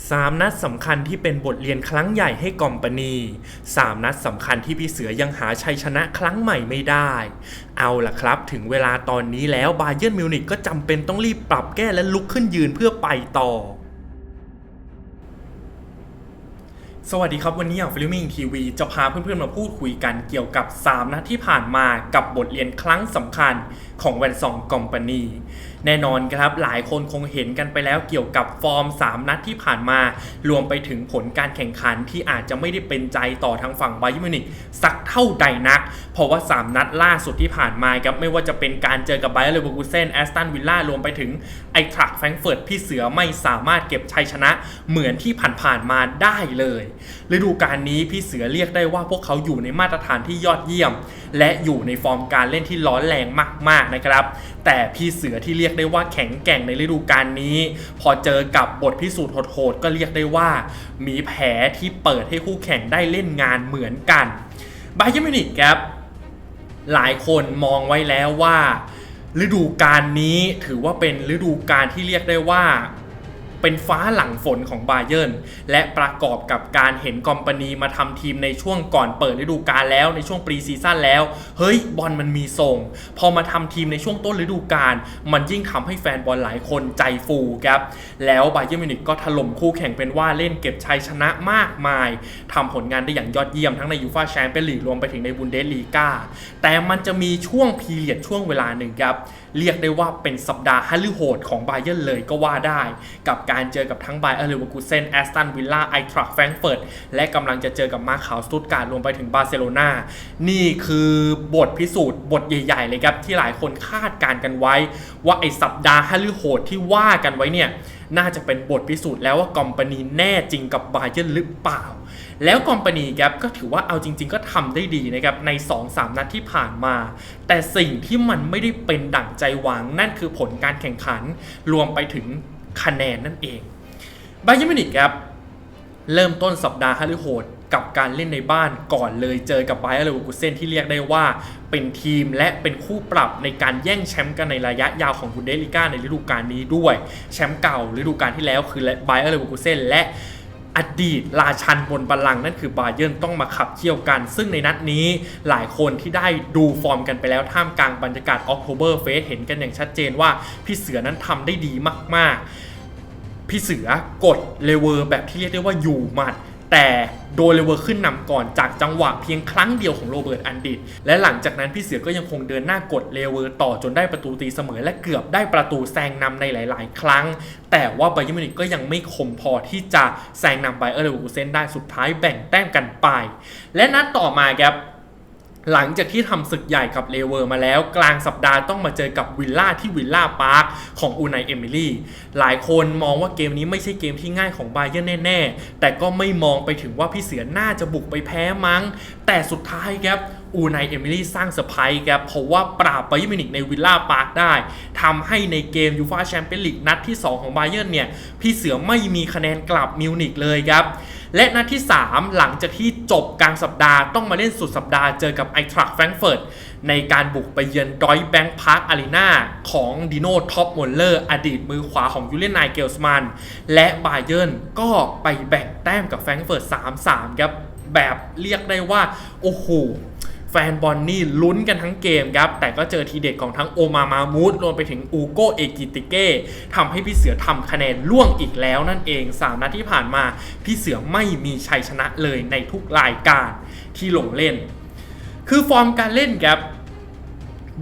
3 นัดสำคัญที่เป็นบทเรียนครั้งใหญ่ให้กอมปานี3 นัดสำคัญที่พี่เสือยังหาชัยชนะครั้งใหม่ไม่ได้ เอาล่ะครับ ถึงเวลาตอนนี้แล้วบาเยิร์นมิวนิกก็จำเป็นต้องรีบปรับแก้และลุกขึ้นยืนเพื่อไปต่อสวัสดีครับ วันนี้อย่างฟิลิมิงทีวีจะพาเพื่อนๆมาพูดคุยกันเกี่ยวกับ 3 นัดที่ผ่านมากับบทเรียนครั้งสำคัญของแวนซองกอมปานี แน่นอนครับหลายคนคงเห็นกันไปแล้วเกี่ยวกับฟอร์ม 3 นัดที่ผ่านมา รวมไปถึงผลการแข่งขันที่อาจจะไม่ได้เป็นใจต่อทางฝั่งไบเยอร์มิวนิกสักเท่าใดนัก เพราะว่า 3 นัดล่าสุดที่ผ่านมาครับไม่ว่าจะเป็นการเจอกับไบเออร์เลเวอร์คูเซนแอสตันวิลล่ารวมไปถึงไอทรักแฟรงเฟิร์ตพี่เสือไม่สามารถเก็บชัยชนะเหมือนที่ผ่านๆมาได้เลยฤดูกาลนี้พี่เสือเรียกได้ว่าพวกเขาอยู่ในมาตรฐานที่ยอดเยี่ยม และอยู่ในฟอร์มการเล่นที่ร้อนแรงมากๆนะครับ แต่พี่เสือที่เรียกได้ว่าแข็งแกร่งในฤดูกาลนี้ พอเจอกับบทพิสูจน์โหดๆก็เรียกได้ว่า มีแผลที่เปิดให้คู่แข่งได้เล่นงานเหมือนกันบาเยอร์มิวนิกครับ หลายคนมองไว้แล้วว่า ฤดูกาลนี้ถือว่าเป็นฤดูกาลที่เรียกได้ว่า เป็นฟ้าหลังฝนของบาเยิร์นและประกอบกับการเห็นกอมปานีมาทำทีมในช่วงก่อนเปิดฤดูกาลแล้วในช่วงปรีซีซั่นแล้ว เฮ้ยบอลมันมีส่งพอมาทำทีมในช่วงต้นฤดูกาลมันยิ่งทำให้แฟนบอลหลายคนใจฟูครับ แล้วบาเยิร์นมิวนิกก็ถล่มคู่แข่งเป็นว่าเล่นเก็บชัยชนะมากมายทำผลงานได้อย่างยอดเยี่ยมทั้งในยูฟาแชมเปี้ยนลีกรวมไปถึงในบุนเดสลีกาแต่มันจะมีช่วงพีเรียดช่วงเวลาหนึ่งครับเรียกได้ว่าเป็นสัปดาห์ฮัลลิโหดของบาเยิร์นเลยก็ว่าได้ กับการเจอกับทั้งไบเออร์เลเวอร์คูเซนแอสตันวิลล่าไอทรักแฟรงก์เฟิร์ตและกำลังจะเจอกับมาขาวสตุตการ์ดรวมไปถึงบาร์เซโลนานี่คือบทพิสูจน์บทใหญ่ ๆ เลยครับ ที่หลายคนคาดการกันไว้ ว่าไอสัปดาห์ฮัลลิโหดที่ว่ากันไว้เนี่ยน่าจะเป็นบทพิสูจน์แล้วว่ากอมปานีแน่จริงกับบาเยิร์นหรือเปล่า แล้วกอมปานีครับก็ถือว่าเอาจริง ๆ ก็ทำได้ดีนะครับใน 2-3 นัดที่ผ่านมา แต่สิ่งที่มันไม่ได้เป็นดั่งใจหวังนั่นคือผลการแข่งขันรวมไปถึง คะแนนนั่นเองบาเยิร์นมิวนิกครับเริ่มต้นสัปดาห์ฮัลลิโหดกับการเล่นในบ้านก่อนเลยเจอกับไบเออร์เลเวอร์คูเซนที่เรียกได้ว่าเป็นทีมและเป็นคู่ปรับในการแย่งแชมป์กันในระยะยาวของบุนเดสลิก้าในฤดูกาลนี้ด้วย แชมป์เก่าฤดูกาลที่แล้วคือไบเออร์เลเวอร์คูเซนและ อดีตราชันบนบัลลังก์นั่นคือบาเยิร์นต้องมาขับเคี่ยวกัน ซึ่งในนัดนี้หลายคนที่ได้ดูฟอร์มกันไปแล้วท่ามกลางบรรยากาศออกโทเบอร์เฟสเห็นกันอย่างชัดเจนว่าพี่เสือนั้นทำได้ดีมาก ๆ พี่เสือกดเลเวอร์แบบที่เรียกได้ว่าอยู่หมัด แต่โดเลเวอร์ขึ้นนำก่อนจากจังหวะเพียงครั้งเดียวของโรเบิร์ตอันดิตและหลังจากนั้นพี่เสือก็ยังคงเดินหน้ากดเลเวอร์ต่อจนได้ประตูตีเสมอ และเกือบได้ประตูแซงนำในหลาย ๆ ครั้ง แต่ว่าไบเยอร์มิวนิกก็ยังไม่คมพอที่จะแซงนำไบเออร์เลเวอร์คูเซนได้สุดท้ายแบ่งแต้มกันไป และนัดต่อมาครับ หลังจากที่ทำศึกใหญ่กับเลเวอร์มาแล้ว กลางสัปดาห์ต้องมาเจอกับวิลล่าที่วิลล่าพาร์คของอูไนเอมิลี่หลายคนมองว่าเกมนี้ไม่ใช่เกมที่ง่ายของไบเยอร์แน่ๆ แต่ก็ไม่มองไปถึงว่าพี่เสือน่าจะบุกไปแพ้มั้ง แต่สุดท้ายครับอูไนเอมิลี่สร้างเซอร์ไพรส์ครับเพราะว่าปราบไบเยอร์มินิกในวิลล่าพาร์คได้ทำให้ในเกมยูฟาแชมเปี้ยนลีกนัดที่ 2 ของไบเยอร์เนี่ยพี่เสือไม่มีคะแนนกลับมิวนิกเลยครับ และนัดที่ 3 หลังจากที่จบกลางสัปดาห์ต้องมาเล่นสุดสัปดาห์เจอกับไอทรักแฟรงเฟิร์ตในการบุกไปเยือนดอยแบงค์พาร์คอารีนาของดิโนท็อปมอลเลอร์อดีตมือขวาของยูเลนไนเกลสมันและบาเยิร์นก็ไปแบ่งแต้มกับแฟรงเฟิร์ต3-3 ครับ แบบเรียกได้ว่า โอ้โห แฟนบอลนี่ลุ้นกันทั้งเกมครับ แต่ก็เจอทีเด็ดของทั้งโอมามามูดรวมไปถึงอูโกเอกิติเก้ทำให้พี่เสือทำคะแนนล่วงอีกแล้วนั่นเอง 3นัดที่ผ่านมา พี่เสือไม่มีชัยชนะเลยในทุกรายการที่ลงเล่น คือฟอร์มการเล่นครับ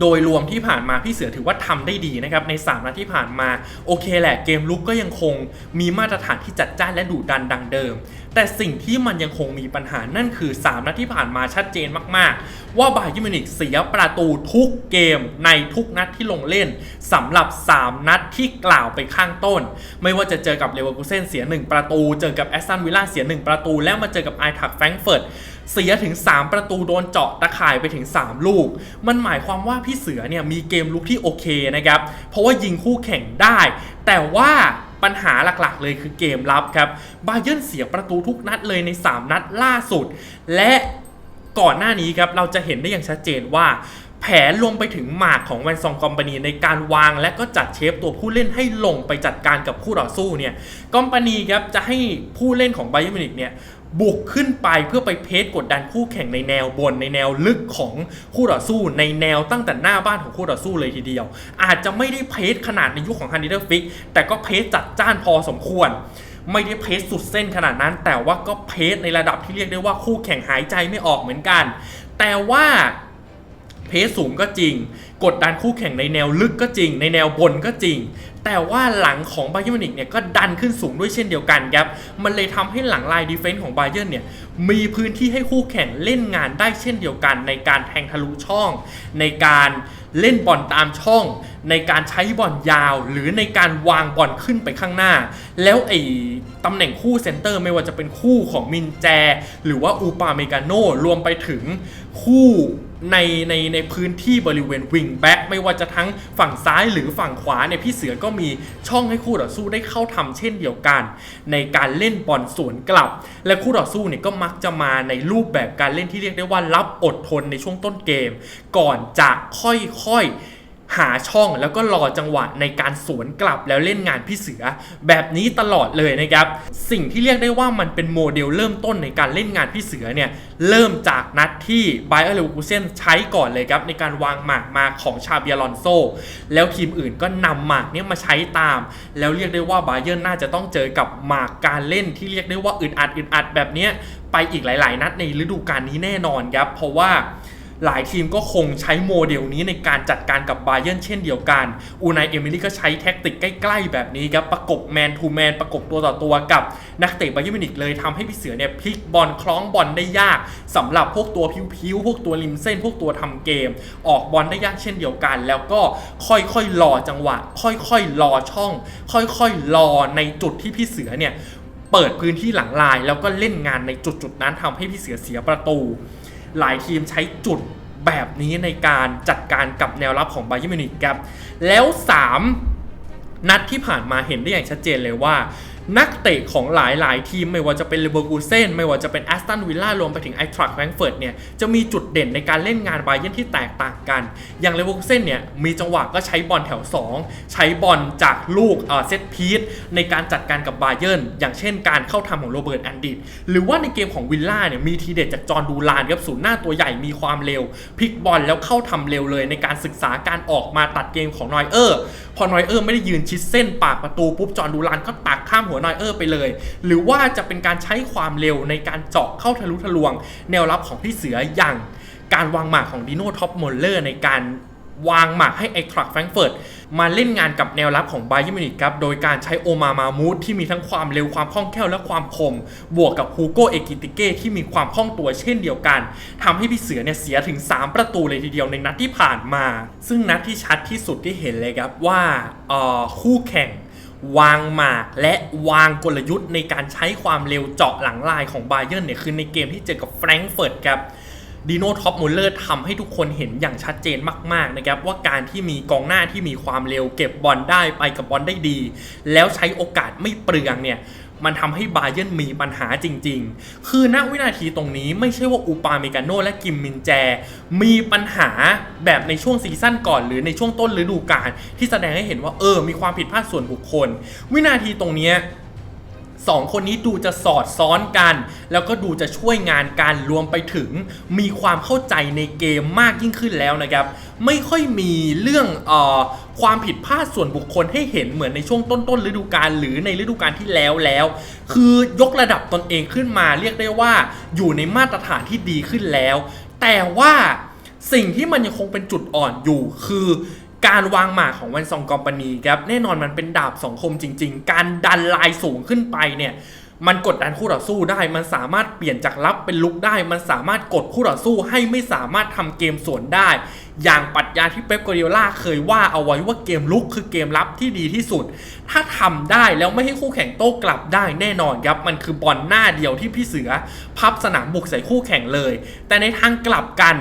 โดยรวมที่ผ่านมาพี่เสือถือว่าทำได้ดีนะครับใน3นัดที่ผ่านมาโอเคแหละเกมลุกก็ยังคงมีมาตรฐานที่จัดจ้านและดุดันดังเดิม แต่สิ่งที่มันยังคงมีปัญหานั่นคือ 3นัดที่ผ่านมาชัดเจนมากๆ ว่าบาเยิร์นมิวนิกเสียประตูทุกเกมในทุกนัดที่ลงเล่นสำหรับ 3 นัดที่กล่าวไปข้างต้น ไม่ว่าจะเจอกับเลเวอร์คูเซนเสีย 1 ประตู เจอกับแอสตันวิลล่าเสีย 1 ประตู แล้วมาเจอกับไอทักแฟรงก์เฟิร์ต เสียถึง 3 ประตูโดนเจาะตะข่ายไปถึง 3 ลูก มันหมายความว่าพี่เสือเนี่ยมีเกมลุกที่โอเคนะครับ เพราะว่ายิงคู่แข่งได้ แต่ว่าปัญหาหลักๆ เลยคือเกมรับครับบาเยิร์นเสียประตูทุกนัดเลยใน 3 นัดล่าสุด และก่อนหน้านี้ครับเราจะเห็นได้อย่างชัดเจนว่าแผนรวมไปถึงหมากของแวนซองคอมพานีในการวางและก็จัดเชฟตัวผู้เล่นให้ลงไปจัดการกับคู่ต่อสู้เนี่ยคอมพานีครับจะให้ผู้เล่นของไบเ e อร์มินิกเนี่ย บุกขึ้นไปเพื่อไปเพจกดดันคู่แข่งในแนวบนในแนวลึกของคู่ต่อสู้ ในแนวตั้งแต่หน้าบ้านของคู่ต่อสู้เลยทีเดียว อาจจะไม่ได้เพจขนาดในยุคของฮันดิเดอร์ฟิกแต่ก็เพจจัดจ้านพอสมควร ไม่ได้เพจสุดเส้นขนาดนั้น แต่ว่าก็เพจในระดับที่เรียกได้ว่าคู่แข่งหายใจไม่ออกเหมือนกัน แต่ว่า เพสสูงก็จริง กดดันคู่แข่งในแนวลึกก็จริง ในแนวบนก็จริง แต่ว่าหลังของไบเ e อร์มินิกเนี่ยก็ดันขึ้นสูงด้วยเช่นเดียวกันครับ มันเลยทำให้หลังไลน์ดีเฟนส์ของไบเ e อร์เนี่ยมีพื้นที่ให้คู่แข่งเล่นงานได้เช่นเดียวกัน ในการแทงทะลุช่อง ในการเล่นบอลตามช่อง ในการใช้บอลยาว หรือในการวางบอลขึ้นไปข้างหน้า แล้วไอ้ตำแหน่งคู่เซนเตอร์ไม่ว่าจะเป็นคู่ของมินแจ หรือว่าอูปาเมกาโนรวมไปถึงคู่ ในในในพื้นที่บริเวณวิงแบ็กไม่ว่าจะทั้งฝั่งซ้ายหรือฝั่งขวาเนี่ยพี่เสือก็มีช่องให้คู่ต่อสู้ได้เข้าทำเช่นเดียวกัน ในการเล่นบอลสวนกลับ และคู่ต่อสู้เนี่ยก็มักจะมาในรูปแบบการเล่นที่เรียกได้ว่ารับอดทนในช่วงต้นเกม ก่อนจะค่อยๆ หาช่องแล้วก็รอจังหวะในการสวนกลับแล้วเล่นงานพี่เสือ แบบนี้ตลอดเลยนะครับ สิ่งที่เรียกได้ว่ามันเป็นโมเดลเริ่มต้นในการเล่นงานพี่เสือเนี่ยเริ่มจากนัดที่ไบเออร์เลวกูเซนใช้ก่อนเลยครับในการวางหมากมาของชาเบียลอนโซ แล้วทีมอื่นก็นำหมากเนี้มาใช้ตาม แล้วเรียกได้ว่าไบเออร์น่าจะต้องเจอกับหมากการเล่นที่เรียกได้ว่าอึดอัดอึดอัดแบบเนี้ยไปอีกหลาย ๆ นัดในฤดูกาลนี้แน่นอนครับเพราะว่า หลายทีมก็คงใช้โมเดลนี้ในการจัดการกับบาเยิร์นเช่นเดียวกัน อูนายเอมิลี่ก็ใช้แท็กติกใกล้ๆแบบนี้ครับ ประกบแมนทูแมนประกบตัวต่อตัวกับนักเตะบาเยิร์นมิวนิกเลยทำให้พี่เสือเนี่ยพลิกบอลคล้องบอลได้ยากสำหรับพวกตัวพิ้วๆพวกตัวริมเส้น พวกตัวทำเกม ออกบอลได้ยากเช่นเดียวกัน แล้วก็ค่อยๆรอจังหวะ ค่อยๆรอช่อง ค่อยๆรอในจุดที่พี่เสือเนี่ยเปิดพื้นที่หลังลายแล้วก็เล่นงานในจุดๆนั้นทำให้พี่เสือเสียประตู หลายทีมใช้จุดแบบนี้ในการจัดการกับแนวรับของไบเ e อร์มิวนิกครับแล้ว 3 นัดที่ผ่านมาเห็นได้อย่างชัดเจนเลยว่า นักเตะของหลาย ๆ ทีมไม่ว่าจะเป็นเลเวอร์คูเซนไม่ว่าจะเป็นแอสตันวิลล่ารวมไปถึงไอทรัคแฟรงเฟิร์ตเนี่ยจะมีจุดเด่นในการเล่นงานไบเยนที่แตกต่างกัน อย่างเลเวอร์คูเซนเนี่ยมีจังหวะก็ใช้บอลแถว 2 ใช้บอลจากลูกเอ่อเซตพีทในการจัดการกับบาเยร์นอย่างเช่นการเข้าทำของโรเบิร์ตแอนดิตหรือว่าในเกมของวิลล่าเนี่ยมีทีเด็ดจากจอร์ดูลานครับศูนย์หน้าตัวใหญ่มีความเร็วพลิกบอลแล้วเข้าทำเร็วเลย ในการศึกษาการออกมาตัดเกมของนอยเออร์พอนอยเออร์ไม่ได้ยืนชิดเส้นปากประตูปุ๊บจอร์ดูลานก็ตักข้ามหัวนอยเออร์ไปเลย หรือว่าจะเป็นการใช้ความเร็วในการเจาะเข้าทะลุทะลวง แนวรับของพี่เสืออย่างการวางหมากของดิโน่ท็อปมอลเลอร์ในการวางหมากให้ไอทรัคแฟรงเฟิร์ตมาเล่นงานกับแนวรับของไบเ e อร์มินิกครับ โดยการใช้โอมามามูดที่มีทั้งความเร็วความคล่องแคล่วและความคม บวกกับฮูโกเอกิติเก้ที่มีความคล่องตัวเช่นเดียวกันทำให้พี่เสือเนี่ยเสียถึง 3 ประตูเลยทีเดียวในนัดที่ผ่านมา ซึ่งนัดที่ชัดที่สุดที่เห็นเลยครับว่าคู่แข่ง วางมาและวางกลยุทธ์ในการใช้ความเร็วเจาะหลังลายของบาเยอร์เนี่ยคือในเกมที่เจอกับแฟรงก์เฟิร์ตครับดีโน่ท็อปมูลเลอร์ทำให้ทุกคนเห็นอย่างชัดเจนมาก ๆ นะครับ ว่าการที่มีกองหน้าที่มีความเร็วเก็บบอลได้ไปกับบอลได้ดี แล้วใช้โอกาสไม่เปลืองเนี่ย มันทำให้บาเยิร์นมีปัญหาจริง ๆ คือณวินาทีตรงนี้ไม่ใช่ว่าอูปาเมกาโนและกิมมินแจ มีปัญหาแบบในช่วงซีซั่นก่อน หรือในช่วงต้นฤดูกาลที่แสดงให้เห็นว่าเออ มีความผิดพลาดส่วนบุคคล วินาทีตรงเนี้ย สองคนนี้ดูจะสอดซ้อนกัน แล้วก็ดูจะช่วยงานกันรวมไปถึง มีความเข้าใจในเกมมากยิ่งขึ้นแล้วนะครับ ไม่ค่อยมีเรื่องออความผิดพลาดส่วนบุคคลให้เห็นเหมือนในช่วงต้นๆฤดูกาลหรือในฤดูกาลที่แล้วแล้ว คือยกระดับตนเองขึ้นมาเรียกได้ว่าอยู่ในมาตรฐานที่ดีขึ้นแล้ว แต่ว่าสิ่งที่มันยังคงเป็นจุดอ่อนอยู่คือ การวางหมากของวันซองกอมปานีครับแน่นอนมันเป็นดาบสองคมจริง ๆ การดันลายสูงขึ้นไปเนี่ยมันกดดันคู่ต่อสู้ได้ มันสามารถเปลี่ยนจากรับเป็นลุกได้ มันสามารถกดคู่ต่อสู้ให้ไม่สามารถทำเกมสวนได้ อย่างปรัชญาที่เป๊ปกวาร์ดิโอลาเคยว่าเอาไว้ว่าเกมลุกคือเกมรับที่ดีที่สุด ถ้าทำได้แล้วไม่ให้คู่แข่งโต้กลับได้แน่นอนครับ มันคือบอลหน้าเดียวที่พี่เสือ พับสนามบุกใส่คู่แข่งเลย แต่ในทางกลับกัน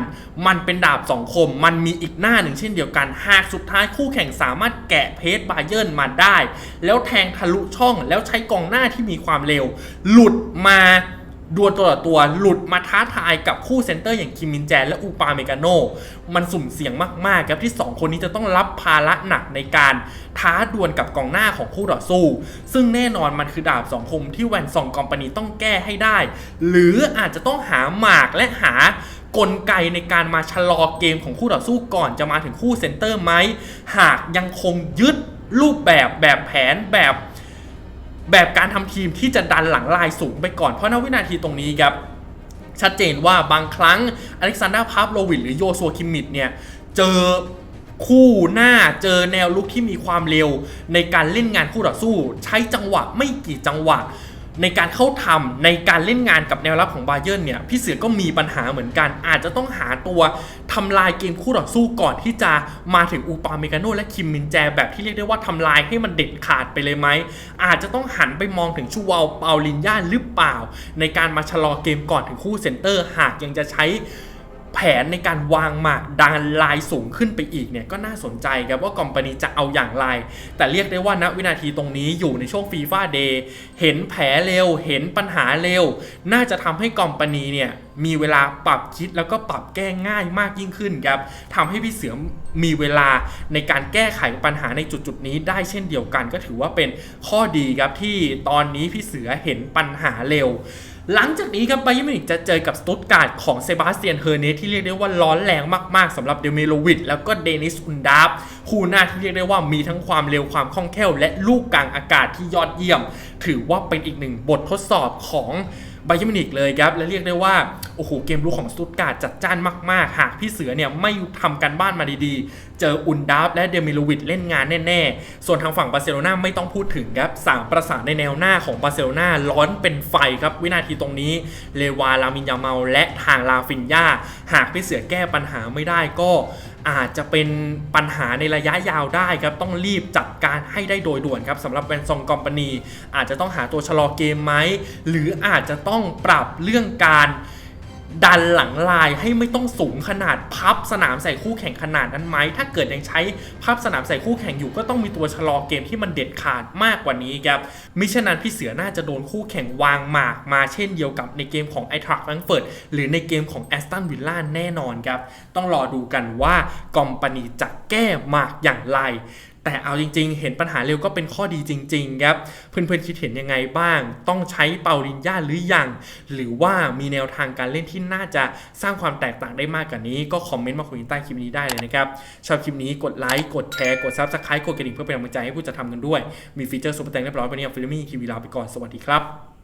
มันเป็นดาบสองคม มันมีอีกหน้าหนึ่งเช่นเดียวกัน หากสุดท้ายคู่แข่งสามารถแกะเพจบาเยิร์นมาได้ แล้วแทงทะลุช่องแล้วใช้กองหน้าที่มีความเร็ว หลุดมา ดวลตัวต่อตัวหลุดมาท้าทายกับคู่เซนเตอร์อย่างคิมมินแจนและอูปาเมกาโน มันสุ่มเสี่ยงมากๆครับที่ 2 คนนี้จะต้องรับภาระหนักในการท้าดวลกับกองหน้าของคู่ต่อสู้ ซึ่งแน่นอนมันคือดาบสองคมที่แวนซองกอมปานีต้องแก้ให้ได้ หรืออาจจะต้องหาหมากและหากลไกในการมาชะลอเกมของคู่ต่อสู้ก่อนจะมาถึงคู่เซนเตอร์ไหมหากยังคงยึดรูปแบบแบบแผนแบบ แบบการทำทีมที่จะดันหลังลายสูงไปก่อนเพราะณวินาทีตรงนี้ครับชัดเจนว่าบางครั้งอเล็กซานดราพาฟโลวิดหรือโยซัวคิมมิดเนี่ยเจอคู่หน้าเจอแนวลุกที่มีความเร็วในการเล่นงานคู่ต่อสู้ ใช้จังหวะไม่กี่จังหวะ ในการเข้าทำในการเล่นงานกับแนวรับของบาเยิร์นเนี่ยพี่เสือก็มีปัญหาเหมือนกัน อาจจะต้องหาตัวทำลายเกมคู่ต่อสู้ก่อนที่จะมาถึงอูปาเมกาโนและคิมมินแจแบบที่เรียกได้ว่าทำลายให้มันเด็ดขาดไปเลยไหม อาจจะต้องหันไปมองถึงชูวาลเปาลินย่าหรือเปล่า ในการมาชะลอเกมก่อนถึงคู่เซนเตอร์ หากยังจะใช้ ผนในการวางหมากดันลายสูงขึ้นไปอีกเนี่ยก็น่าสนใจครับว่ากอมปานีจะเอาอย่างไร แต่เรียกได้ว่าณวินาทีตรงนี้อยู่ในช่วงฟีฟ่าเดย์เห็นแผลเร็ว เห็นปัญหาเร็ว น่าจะทำให้กอมปานีเนี่ยมีเวลาปรับคิดแล้วก็ปรับแก้ง่ายมากยิ่งขึ้นครับทำให้พี่เสือมีเวลาในการแก้ไขปัญหาในจุดๆนี้ได้เช่นเดียวกัน ก็ถือว่าเป็นข้อดีครับที่ตอนนี้พี่เสือเห็นปัญหาเร็ว หลังจากนี้ครับไบเยร์มิวนิกจะเจอกับสตุตการ์ดของเซบาสเตียนเฮอร์เนสที่เรียกได้ว่าร้อนแรงมากๆสำหรับเดเมโลวิดแล้วก็เดนิสอุนดาฟคู่หน้าที่เรียกได้ว่ามีทั้งความเร็วความคล่องแคล่ว และลูกกลางอากาศที่ยอดเยี่ยม ถือว่าเป็นอีกหนึ่งบททดสอบของไบเยร์มิวนิกเลยครับและเรียกได้ว่า โอ้โหเกมรุกของสตุตการ์ดจัดจ้านมาก ๆ หากพี่เสือเนี่ยไม่ทำการบ้านมาดีๆ เจออุนดาฟและเดมิโลวิดเล่นงานแน่ ๆ ส่วนทางฝั่งบาร์เซโลนาไม่ต้องพูดถึงครับสามประสานในแนวหน้าของบาร์เซโลนาร้อนเป็นไฟครับ วินาทีตรงนี้เลวาลามินยาเมาและทางลาฟินยาหากพี่เสือแก้ปัญหาไม่ได้ก็อาจจะเป็นปัญหาในระยะยาวได้ครับ ต้องรีบจัดการให้ได้โดยด่วนครับสำหรับแวนซองกอมปานีอาจจะต้องหาตัวชะลอเกมไหม หรืออาจจะต้องปรับเรื่องการ ดันหลังลายให้ไม่ต้องสูงขนาดพับสนามใส่คู่แข่งขนาดนั้นไหม ถ้าเกิดยังใช้พับสนามใส่คู่แข่งอยู่ก็ต้องมีตัวชะลอเกมที่มันเด็ดขาดมากกว่านี้ครับมิฉะนั้นพี่เสือน่าจะโดนคู่แข่งวางหมากมาเช่นเดียวกับในเกมของไอทรัคแฟรงเฟิร์ตหรือในเกมของแอสตันวิลล่าแน่นอนครับ ต้องรอดูกันว่ากอมปานีจะแก้หมากอย่างไร แต่เอาจริง ๆ เห็นปัญหาเร็วก็เป็นข้อดีจริง ๆ ครับ เพื่อนๆคิดเห็นยังไงบ้าง ต้องใช้เปาลินยาหรือยัง หรือว่ามีแนวทางการเล่นที่น่าจะสร้างความแตกต่างได้มากกว่านี้ ก็คอมเมนต์มาคุยกันใต้คลิปนี้ได้เลยนะครับ ชอบคลิปนี้กดไลค์ กดแชร์ กดซับสไครต์กดกระดิ่งเพื่อเป็นกำลังใจให้ผู้จะทำกันด้วย มีฟีเจอร์สุปเปอร์แตงเรียบร้อยไปนนี้ฟิลมี่คีวีลาไปก่อน สวัสดีครับ